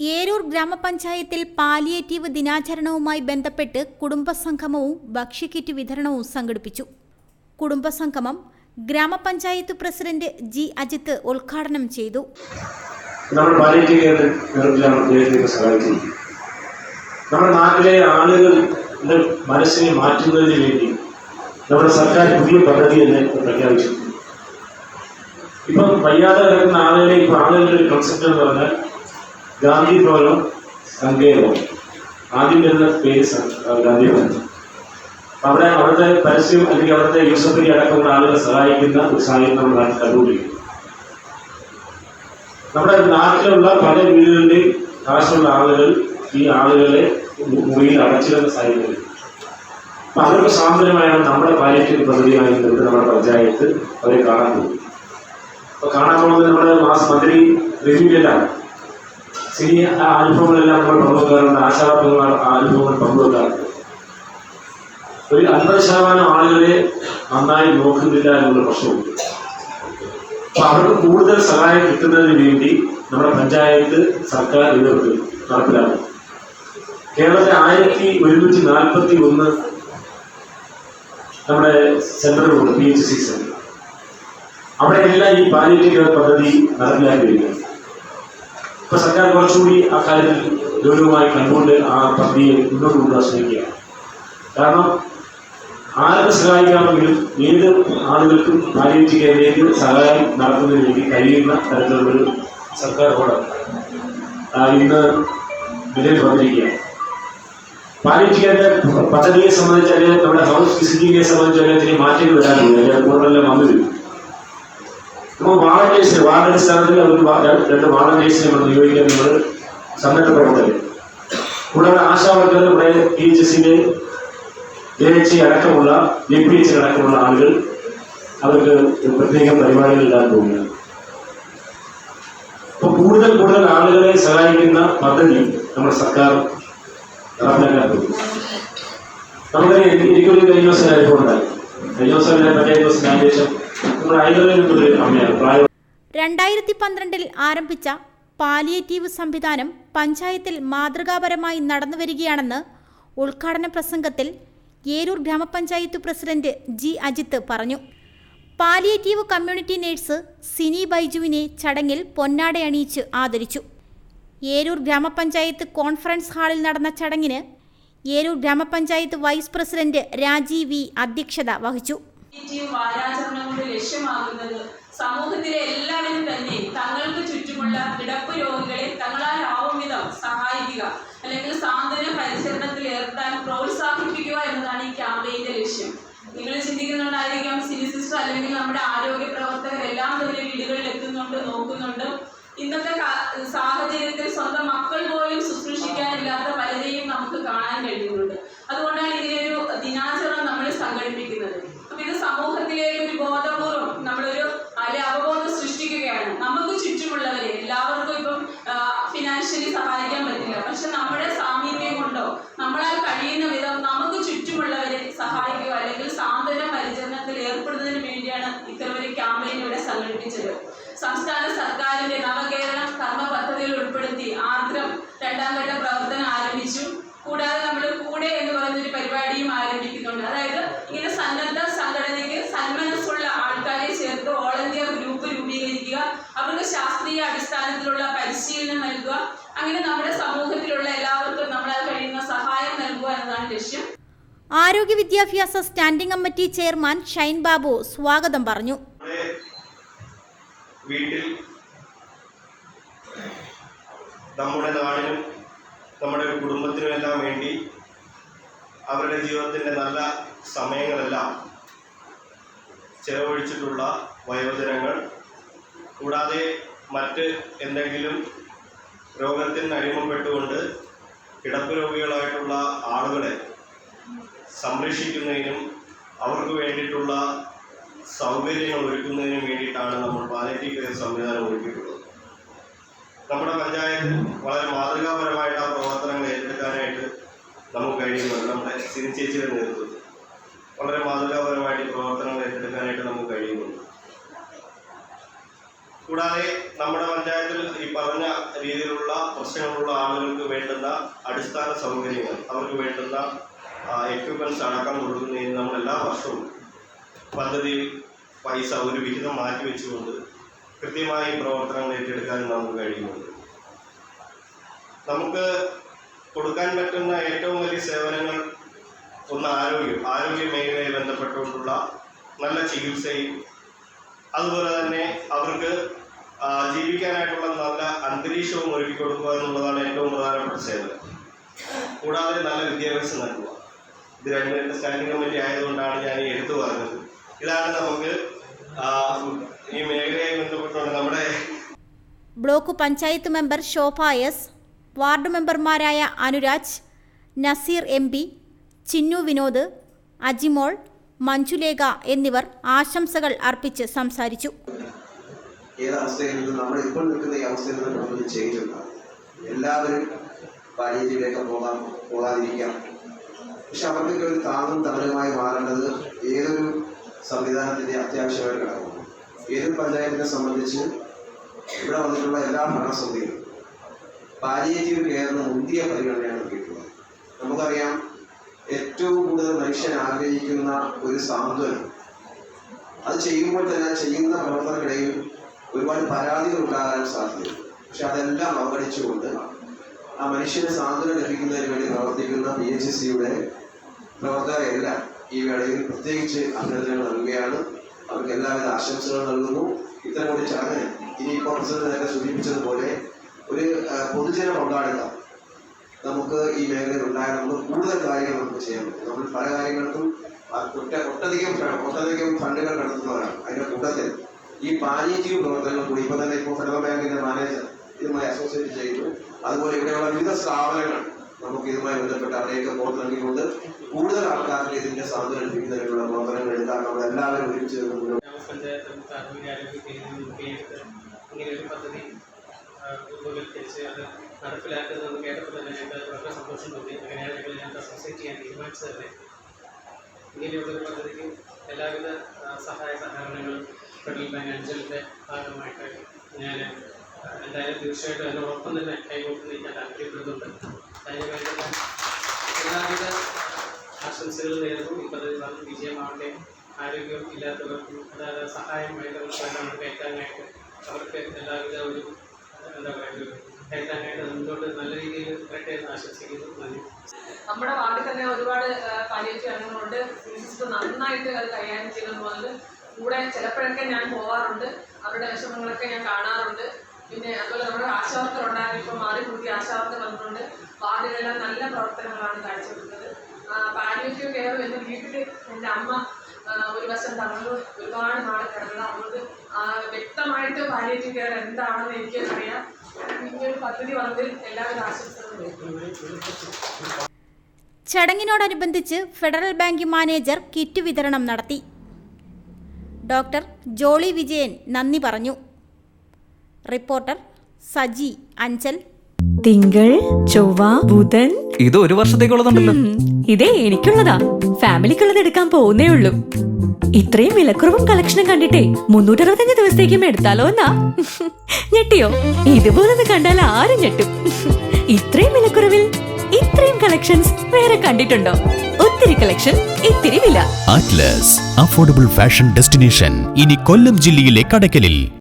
ഏരൂർ ഗ്രാമപഞ്ചായത്തിൽ പാലിയേറ്റീവ് ദിനാചരണവുമായി ബന്ധപ്പെട്ട് കുടുംബസംഗമവും ഭക്ഷ്യക്കിറ്റ് വിതരണവും സംഘടിപ്പിച്ചു. കുടുംബസംഗമം ഗ്രാമപഞ്ചായത്ത് പ്രസിഡന്റ് ജി അജിത്ത് ഉദ്ഘാടനം ചെയ്തു. നമ്മുടെ നാട്ടിലെ ആളുകളുടെ മനസ്സിനെ മാറ്റുന്നതിന് വേണ്ടി നമ്മുടെ സർക്കാർ പുതിയ പദ്ധതി തന്നെ പ്രഖ്യാപിച്ചു ഇപ്പം വയ്യാതെ കിടക്കുന്ന ആളുകളെ ഇപ്പം ആളുകളുടെ ഒരു കൺസെപ്റ്റ് എന്ന് പറഞ്ഞാൽ ഗാന്ധി ഭവനം സങ്കേതം. ആദ്യം വരുന്ന പേര് ഗാന്ധി ഭവനം അവിടെ അവിടുത്തെ പരസ്യം അല്ലെങ്കിൽ അവിടുത്തെ യൂസഫലി അടക്കമുള്ള ആളുകളെ സഹായിക്കുന്ന ഒരു സാഹചര്യം നമ്മുടെ നാട്ടിൽ കണ്ടുപിടിക്കുന്നു നമ്മുടെ നാട്ടിലുള്ള പല വീടുകളിലെയും കാശുള്ള ആളുകൾ ഈ ആളുകളെ മുറിയിൽ അടച്ചിടുന്ന സാഹചര്യം. അപ്പൊ അവർക്ക് സാന്ത്വനമായാണ് നമ്മുടെ പാലിയേറ്റീവ് പദ്ധതിയായി നിന്നിട്ട് നമ്മുടെ പഞ്ചായത്ത് അവരെ കാണാൻ പോകും അപ്പൊ കാണാൻ പോകുന്നത് നമ്മുടെ മാസ് മന്ത്രി റിവ്യൂലെല്ലാം സിനി ആ അനുഭവങ്ങളെല്ലാം നമ്മൾ പങ്കുവെക്കാറുണ്ട്. ആശാവർക്കങ്ങൾ ആ അനുഭവങ്ങൾ പങ്കുവെക്കാറുണ്ട്. ഒരു അൻപത് ശതമാനം ആളുകളെ നന്നായി നോക്കുന്നില്ല എന്നുള്ള പ്രശ്നമുണ്ട്. അപ്പൊ അവർക്ക് കൂടുതൽ സഹായം കിട്ടുന്നതിന് വേണ്ടി നമ്മുടെ പഞ്ചായത്ത് സർക്കാർ ഇടപെടുന്നു നടപ്പിലാക്കും കേരളത്തിൽ ആയിരത്തി ഒരുന്നൂറ്റി നാൽപ്പത്തി ഒന്ന് നമ്മുടെ സെന്ററുകളുണ്ട് പി എച്ച് സി സെന്റർ അവിടെ എല്ലാം ഈ പാലിയേറ്റീവ് കെയർ പദ്ധതി നടപ്പിലാക്കി വരികയാണ്. ഇപ്പൊ സർക്കാർ കുറച്ചുകൂടി ആ കാര്യത്തിൽ ഗൗരവമായി കണ്ടുകൊണ്ട് ആ പദ്ധതിയെ മുന്നോട്ട് കൊണ്ടുവരാൻ ശ്രമിക്കുകയാണ്. കാരണം ആർക്ക് സഹായിക്കാമെങ്കിലും ഏത് ആളുകൾക്കും പാലിയേറ്റീവ് കെയറിലേക്ക് സഹായം നടത്തുന്നതിന് വേണ്ടി കഴിയുന്ന തരത്തിലുള്ളൊരു സർക്കാർ ആ, ഇന്ന് നിലവിൽ വന്നിരിക്കുകയാണ്. കെയറിന്റെ പദ്ധതിയെ സംബന്ധിച്ച് അല്ലെങ്കിൽ നമ്മുടെ ഹൗസ് വിസിറ്റിംഗിനെ സംബന്ധിച്ച് അല്ലെങ്കിൽ മാറ്റങ്ങൾ വരാറുണ്ട് കൂടുതലെല്ലാം വന്നു വരും. നമുക്ക് വാളണ്ടിയേഴ്സിന് വാളടിസ്ഥാനത്തിൽ ഒരു രണ്ട് വാളണ്ടിയേഴ്സിനെ നമ്മൾ നിയോഗിക്കാൻ നമ്മൾ സന്നദ്ധ പ്രവർത്തകർ. കൂടാതെ ആശാവർക്കർ ഇവിടെ പി എച്ച് എസിന്റെ എ എച്ച് അടക്കമുള്ള എ പി എച്ച് അടക്കമുള്ള ആളുകൾ അവർക്ക് പ്രത്യേക പരിപാടികൾ ഇടാൻ പോവുകയാണ് അപ്പൊ കൂടുതൽ കൂടുതൽ ആളുകളെ സഹായിക്കുന്ന പദ്ധതി നമ്മുടെ സർക്കാർ നടപ്പിലാക്കാൻ പോകും നമുക്ക് എനിക്ക് എനിക്കൊരു കഴിഞ്ഞ ദിവസം അനുഭവം ഉണ്ടായി. കഴിഞ്ഞ ദിവസം പറ്റേ ദിവസം അതിന് രണ്ടായിരത്തി പന്ത്രണ്ടിൽ ആരംഭിച്ച പാലിയേറ്റീവ് സംവിധാനം പഞ്ചായത്തിൽ മാതൃകാപരമായി നടന്നുവരികയാണെന്ന് ഉദ്ഘാടന പ്രസംഗത്തിൽ ഏരൂർ ഗ്രാമപഞ്ചായത്ത് പ്രസിഡന്റ് ജി അജിത്ത് പറഞ്ഞു. പാലിയേറ്റീവ് കമ്മ്യൂണിറ്റി നേഴ്സ് സിനി ബൈജുവിനെ ചടങ്ങിൽ പൊന്നാടയണിയിച്ച് ആദരിച്ചു. ഏരൂർ ഗ്രാമപഞ്ചായത്ത് കോൺഫറൻസ് ഹാളിൽ നടന്ന ചടങ്ങിന് ഏരൂർ ഗ്രാമപഞ്ചായത്ത് വൈസ് പ്രസിഡന്റ് രാജീവ് വി അധ്യക്ഷത വഹിച്ചു. ലക്ഷ്യമാകുന്നത് സമൂഹത്തിലെ എല്ലാവരും തന്നെ തങ്ങൾക്ക് ചുറ്റുമുള്ള കിടപ്പ് രോഗികളെ തങ്ങളാൽ വിധം സഹായിക്കുക അല്ലെങ്കിൽ സാന്ത്വന പരിചരണത്തിൽ ഏർപ്പെടാൻ പ്രോത്സാഹിപ്പിക്കുക എന്നതാണ് ഈ ക്യാമ്പയിന്റെ ലക്ഷ്യം. നിങ്ങൾ ചിന്തിക്കുന്നുണ്ടായിരിക്കാം സിനി സിസ്റ്റർ അല്ലെങ്കിൽ നമ്മുടെ ആരോഗ്യ പ്രവർത്തകർ എല്ലാം തന്നെ വീടുകളിൽ എത്തുന്നുണ്ട് നോക്കുന്നുണ്ട്. ഇന്നത്തെ സാഹചര്യത്തിൽ സ്വന്തം മക്കൾ പോലും ശുശ്രൂഷിക്കാനില്ലാത്ത പലരെയും നമുക്ക് കാണാൻ കഴിയുന്നുണ്ട് അതുകൊണ്ടാണ് ഇതിനൊരു ദിനാചരണം നമ്മൾ സംഘടിപ്പിക്കുന്നത് അപ്പൊ ഇത് സമൂഹത്തിലേക്ക് ഒരു ബോധപൂർവം നമ്മളൊരു അല്ലെ അവബോധം സൃഷ്ടിക്കുകയാണ് നമുക്ക് ചുറ്റുമുള്ളവരെ എല്ലാവർക്കും ഇപ്പം ഫിനാൻഷ്യലി സഹായിക്കാൻ പറ്റില്ല പക്ഷെ നമ്മുടെ സാമീപ്യം കൊണ്ടോ നമ്മളാൽ കഴിയുന്ന വിധം നമുക്ക് ചുറ്റുമുള്ളവരെ സഹായിക്കുക അല്ലെങ്കിൽ സാന്ത്വന പരിചരണത്തിൽ ഏർപ്പെടുന്നതിന് വേണ്ടിയാണ് ഇത്തരമൊരു ക്യാമ്പയിൻ ഇവിടെ സംഘടിപ്പിച്ചത്. സംസ്ഥാന സർക്കാരിന്റെ നവകേരളം കർമ്മ പദ്ധതിയിൽ ഉൾപ്പെടുത്തി ആർദ്രം രണ്ടാം ഘട്ട ആരംഭിച്ചു കൂടാതെ നമ്മൾ കൂടെ എന്ന് പറയുന്ന ഒരു പരിപാടിയും ആരംഭിക്കുന്നുണ്ട് അതായത് ഇങ്ങനെ സന്നദ്ധ സംഘടനയ്ക്ക് സന്മനസ്സുള്ള ആൾക്കാരെ ചേർത്ത് ഓൾ ഇന്ത്യ ഗ്രൂപ്പ് രൂപീകരിക്കുക അവർക്ക് ശാസ്ത്രീയ അടിസ്ഥാനത്തിലുള്ള പരിശീലനം നൽകുക അങ്ങനെ നമ്മുടെ സമൂഹത്തിലുള്ള എല്ലാവർക്കും നമ്മളാൽ കഴിയുന്ന സഹായം നൽകുക എന്നതാണ് ലക്ഷ്യം ആരോഗ്യ വിദ്യാഭ്യാസ standing committee chairman Shine Babu സ്വാഗതം പറഞ്ഞു. വീട്ടിൽ നമ്മുടെ നാടിനും നമ്മുടെ കുടുംബത്തിനുമെല്ലാം വേണ്ടി അവരുടെ ജീവിതത്തിന്റെ നല്ല സമയങ്ങളെല്ലാം ചെലവഴിച്ചിട്ടുള്ള വയോജനങ്ങൾ കൂടാതെ മറ്റ് എന്തെങ്കിലും രോഗത്തിന് അടിമപ്പെട്ടുകൊണ്ട് കിടപ്പ് രോഗികളായിട്ടുള്ള ആളുകളെ സംരക്ഷിക്കുന്നതിനും അവർക്ക് വേണ്ടിയിട്ടുള്ള സൗകര്യങ്ങൾ ഒരുക്കുന്നതിനും വേണ്ടിയിട്ടാണ് നമ്മൾ പാലറ്റീവ് കെയർ സംവിധാനം ഒരുക്കിയിട്ടുള്ളത്. നമ്മുടെ പഞ്ചായത്തിൽ വളരെ മാതൃകാപരമായിട്ട് ആ പ്രവർത്തനങ്ങൾ ഏറ്റെടുക്കാനായിട്ട് നമുക്ക് കഴിയുന്നുണ്ട് നമ്മുടെ സിനി ചേച്ചിയുടെ നേതൃത്വത്തിൽ വളരെ മാതൃകാപരമായിട്ട് പ്രവർത്തനങ്ങൾ ഏറ്റെടുക്കാനായിട്ട് നമുക്ക് കഴിയുന്നുണ്ട്. കൂടാതെ നമ്മുടെ പഞ്ചായത്തിൽ ഈ പറഞ്ഞ രീതിയിലുള്ള പ്രശ്നങ്ങളുള്ള ആളുകൾക്ക് വേണ്ടുന്ന അടിസ്ഥാന സൗകര്യങ്ങൾ അവർക്ക് വേണ്ടുന്ന എക്യുപ്മെന്റ്സ് അടക്കം കൊടുക്കുന്നതിന് നമ്മൾ എല്ലാ വർഷവും പദ്ധതി പൈസ ഒരു വിഹിതം മാറ്റിവെച്ചുകൊണ്ട് കൃത്യമായി പ്രവർത്തനങ്ങൾ ഏറ്റെടുക്കാൻ നമുക്ക് കഴിയുന്നുണ്ട്. നമുക്ക് കൊടുക്കാൻ പറ്റുന്ന ഏറ്റവും വലിയ സേവനങ്ങൾ ഒന്ന് ആരോഗ്യം. ആരോഗ്യ മേഖലയെ ബന്ധപ്പെട്ടുകൊണ്ടുള്ള നല്ല ചികിത്സയും അതുപോലെ തന്നെ അവർക്ക് ജീവിക്കാനായിട്ടുള്ള നല്ല അന്തരീക്ഷവും ഒരുക്കി കൊടുക്കുക എന്നുള്ളതാണ് ഏറ്റവും പ്രധാനപ്പെട്ട സേവനം. കൂടാതെ നല്ല വിദ്യാഭ്യാസം നൽകുക. ഇത് രണ്ടുപേരുടെ സ്റ്റാൻഡിംഗ് കമ്മിറ്റി ആയതുകൊണ്ടാണ് ഞാൻ ഈ എടുത്തു പറഞ്ഞത്. ഇതാണ് നമുക്ക് ഈ മേഖലയെ ബന്ധപ്പെട്ടുകൊണ്ട് നമ്മുടെ block panchayat member Shobha S ward മെമ്പർമാരായ അനുരാജ് നസീർ എം പി ചിന്നു വിനോദ് അജിമോൾ മഞ്ജുലേഖ എന്നിവർ ആശംസകൾ അർപ്പിച്ച് സംസാരിച്ചു. ഏതവസ്ഥയിൽ നിന്ന് നമ്മൾ ഇപ്പോൾ നിൽക്കുന്ന ഈ അവസ്ഥയിൽ നിന്ന് എല്ലാവരും പാലിയേറ്റീവിലേക്ക് പോകാൻ പോകാതിരിക്കാം. പക്ഷെ അവർക്കൊക്കെ ഒരു താങ്ങും തണലുമായി മാറേണ്ടത് ഏതൊരു സംവിധാനത്തിന്റെ അത്യാവശ്യമായ ഘടകമാണ് ഏതൊരു പഞ്ചായത്തിനെ സംബന്ധിച്ച് ഇവിടെ വന്നിട്ടുള്ള എല്ലാ ഭരണസമിതികളും പാലിയേറ്റീവ് കെയറിന് മുന്തിയ പരിഗണനയാണ് നൽകിയിട്ടുള്ളത് നമുക്കറിയാം ഏറ്റവും കൂടുതൽ മനുഷ്യൻ ആഗ്രഹിക്കുന്ന ഒരു സാന്ത്വനം. അത് ചെയ്യുമ്പോൾ തന്നെ ചെയ്യുന്ന പ്രവർത്തനക്കിടയിൽ ഒരുപാട് പരാതികൾ ഉണ്ടാകാൻ സാധ്യതയുണ്ട്. പക്ഷെ അതെല്ലാം അവഗണിച്ചുകൊണ്ട് ആ മനുഷ്യന് സാന്ത്വനം ലഭിക്കുന്നതിന് വേണ്ടി പ്രവർത്തിക്കുന്ന പി എച്ച് സിയുടെ പ്രവർത്തകരെല്ലാം ഈ വേളയിൽ പ്രത്യേകിച്ച് അഭിനന്ദനങ്ങൾ നൽകുകയാണ്. അവർക്ക് എല്ലാവിധ ആശംസകൾ നൽകുന്നു. ഇത്തരം ഒരു ചടങ്ങ് ഇനിയിപ്പോൾ പ്രസിഡന്റ് നേരത്തെ സൂചിപ്പിച്ചതുപോലെ ഒരു പൊതുജന പങ്കാളിത്തം നമുക്ക് ഈ മേഖലയിൽ ഉണ്ടായ നമുക്ക് കൂടുതൽ കാര്യങ്ങൾ നമുക്ക് ചെയ്യാൻ പറ്റും. നമ്മൾ പല കാര്യങ്ങൾക്കും ഒട്ട ഒട്ടധികം ഒട്ടധികം ഫണ്ടുകൾ കണ്ടെത്തുന്നവരാണ് അതിന്റെ കൂട്ടത്തിൽ. ഈ പാലിയേറ്റീവ് പ്രവർത്തനങ്ങൾ കൂടി ഇപ്പൊ തന്നെ ഇപ്പോൾ ഫെഡറൽ ബാങ്കിന്റെ മാനേജർ ഇതുമായി അസോസിയേറ്റ് ചെയ്തു അതുപോലെ ഇവിടെയുള്ള വിവിധ സ്ഥാപനങ്ങൾ നമുക്ക് ഇതുമായി ബന്ധപ്പെട്ട് അവരെയൊക്കെ ബോധം നൽകിക്കൊണ്ട് കൂടുതൽ ആൾക്കാർക്ക് ഇതിന്റെ സാധ്യത ലഭിക്കുന്നതിനുള്ള പ്രവർത്തനങ്ങൾ എടുക്കാൻ നമ്മൾ എല്ലാവരും ഒരുമിച്ച് ഒരു അത് പദ്ധതിക്ക് എല്ലാവിധ സഹായ സഹകരണങ്ങളും ഫെഡറൽ ബാങ്ക് അഞ്ചലിന്റെ ഭാഗമായിട്ട് ഞാൻ എന്തായാലും തീർച്ചയായിട്ടും എന്നോടൊപ്പം തന്നെ കൈകോട്ട് നീക്കാൻ താല്പര്യപ്പെടുന്നുണ്ട്. അതിന് വേണ്ടുന്ന എല്ലാവിധ ആശംസകൾ നേരുന്നു. ഇപ്പത് വിജയമാവട്ടെ ആരോഗ്യം ഇല്ലാത്തവർക്കും അതായത് സഹായം വേണ്ടവർക്കെല്ലാം കയറ്റാനായിട്ട് അവർക്ക് എല്ലാവിധ ഒരു എന്താ പറയുക നമ്മുടെ വാർഡിൽ തന്നെ ഒരുപാട് പാലിയേറ്റീവ് അംഗങ്ങളുണ്ട്. സിസ്റ്റർ നന്നായിട്ട് അത് കൈകാര്യം ചെയ്യുന്നത് കൂടെ ചിലപ്പോഴൊക്കെ ഞാൻ പോവാറുണ്ട്. അവരുടെ വിഷമങ്ങളൊക്കെ ഞാൻ കാണാറുണ്ട്. പിന്നെ അതുപോലെ നമ്മുടെ ആശാവർക്കർ ഉണ്ടായിരുന്നു. ഇപ്പോൾ മാറി കൂടി ആശാവർക്കർ വന്നിട്ടുണ്ട്. വാർഡിലെല്ലാം നല്ല പ്രവർത്തനങ്ങളാണ് കാഴ്ചവെക്കുന്നത്. പാലിയേറ്റീവ് കെയർ എന്റെ വീട്ടിൽ എന്റെ അമ്മ ഒരു വശം തന്നു ഒരുപാട് നാൾ കിടന്നത് അതുകൊണ്ട് വ്യക്തമായിട്ട് പാലിയേറ്റീവ് കെയർ എന്താണെന്ന് എനിക്ക് അറിയാം ഇങ്ങനൊരു പദ്ധതി വന്നതിൽ എല്ലാവരും ആശംസകളും ചടങ്ങിനോടനുബന്ധിച്ച് ഫെഡറൽ ബാങ്ക് മാനേജർ കിറ്റ് വിതരണം നടത്തി. ഡോക്ടർ ജോളി വിജയൻ നന്ദി പറഞ്ഞു. റിപ്പോർട്ടർ സജി അഞ്ചൽ. തിങ്കൾ ചൊവ്വ ബുധൻ. ഇത് ഒരു വർഷത്തേക്കുള്ളതുണ്ടല്ലോ. ഇതേ എനിക്കുള്ളതാ. ഫാമിലിക്കുള്ളത് എടുക്കാൻ പോകുന്നേ ഉള്ളൂ ഇത്രയും വിലക്കുറവും കളക്ഷനും കണ്ടിട്ടേ മുന്നൂറ്ററുപത്തഞ്ച് ദിവസത്തേക്കും എടുത്താലോ എന്നാ? ഞെട്ടിയോ? ഇതുപോലൊന്ന് കണ്ടാൽ ആരും ഞെട്ടും. ഇത്രയും വിലക്കുറവിൽ ഇത്രയും കളക്ഷൻസ് വേറെ കണ്ടിട്ടുണ്ടോ? ഒത്തിരി കളക്ഷൻ ഇത്തിരി വില. അറ്റ്ലസ് അഫോർഡബിൾ ഫാഷൻ ഡെസ്റ്റിനേഷൻ ഇനി കൊല്ലം ജില്ലയിലെ കടക്കലിൽ